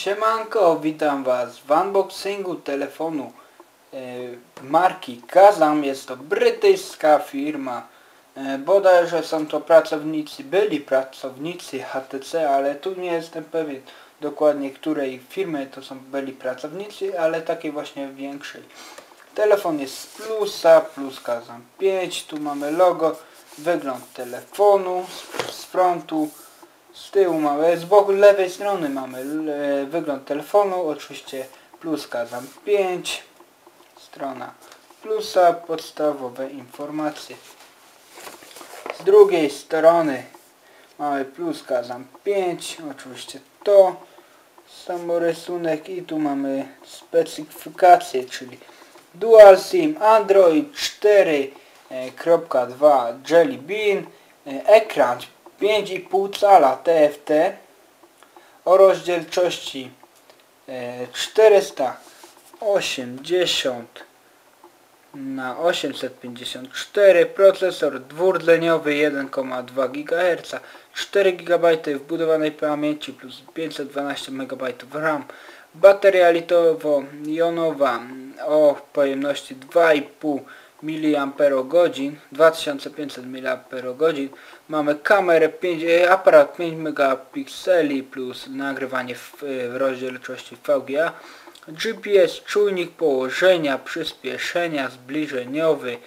Siemanko, witam Was w unboxingu telefonu e, marki Kazam. Jest to brytyjska firma. E, bodajże są to pracownicy, byli pracownicy HTC, ale tu nie jestem pewien dokładnie której firmy to są byli pracownicy, ale takiej właśnie większej. Telefon jest z plusa, plus Kazam 5, tu mamy logo, wygląd telefonu z, z frontu. Z tyłu mamy, z boku lewej strony mamy e, wygląd telefonu, oczywiście plus Kazam 5, strona plusa, podstawowe informacje. Z drugiej strony mamy plus Kazam 5, oczywiście to, samorysunek i tu mamy specyfikacje, czyli Dual SIM Android 4.2 Jelly Bean, e, ekran 5,5 cala TFT o rozdzielczości e, 480 na 854 procesor dwurdzeniowy 1,2 GHz 4 GB wbudowanej pamięci plus 512 MB RAM bateria litowo-jonowa o pojemności 2,5 mAh 2500 mAh mamy kamerę 5, e, aparat 5 megapikseli plus nagrywanie w, w rozdzielczości VGA GPS, czujnik położenia, przyspieszenia, zbliżeniowy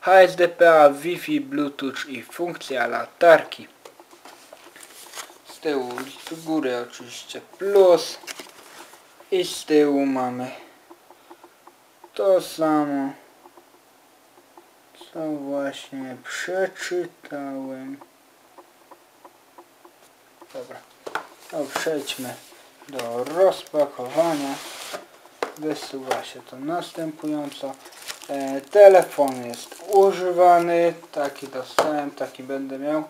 HSDPA, Wi-Fi, Bluetooth i funkcja latarki. Z tyłu, z góry oczywiście plus. I z tyłu mamy to samo co właśnie przeczytałem. Dobra, to przejdźmy do rozpakowania. Wysuwa się to następująco. E, telefon jest używany, taki dostałem, taki będę miał.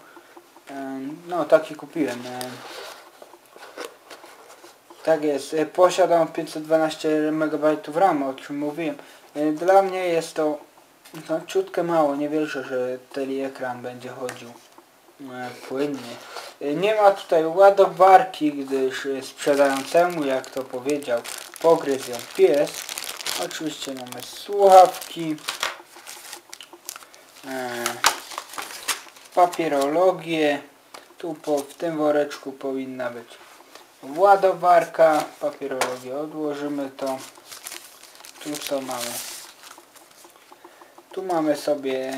E, no, taki kupiłem. E, tak jest, e, posiadam 512 MB RAM, o czym mówiłem. E, dla mnie jest to no, ciutkę mało, nie wierzę, że teleekran będzie chodził e, płynnie. E, nie ma tutaj ładowarki, gdyż e, sprzedającemu, jak to powiedział, pogryzł ją pies. Oczywiście mamy słuchawki, papierologię. Tu po, w tym woreczku powinna być ładowarka, papierologię odłożymy to. Tu co mamy? Tu mamy sobie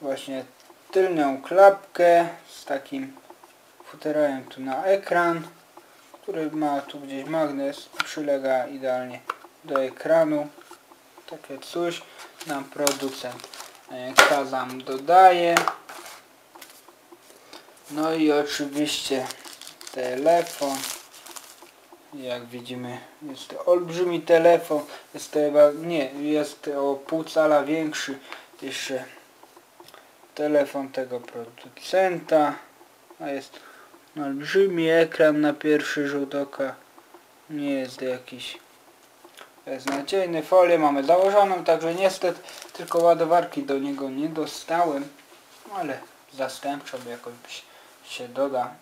właśnie tylną klapkę z takim futerałem tu na ekran, który ma tu gdzieś magnes, przylega idealnie do ekranu. Takie coś nam producent e, Kazam dodaje. No i oczywiście telefon jak widzimy jest to olbrzymi telefon jest to chyba nie jest o pół cala większy niż telefon tego producenta a jest olbrzymi ekran na pierwszy rzut oka. Nie jest jakiś beznadziejny folię mamy założoną także niestety tylko ładowarki do niego nie dostałem ale zastępczo jakoś się doda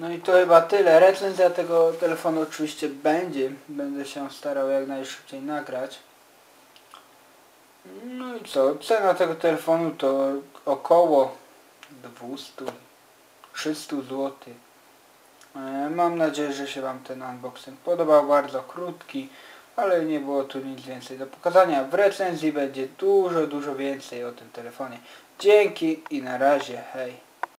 no i to chyba tyle. Recenzja tego telefonu oczywiście będzie. Będę się starał jak najszybciej nagrać. No i co? Cena tego telefonu to około 200-300 zł. E, mam nadzieję, że się Wam ten unboxing podobał. Bardzo krótki, ale nie było tu nic więcej do pokazania. W recenzji będzie dużo, dużo więcej o tym telefonie. Dzięki i na razie. Hej.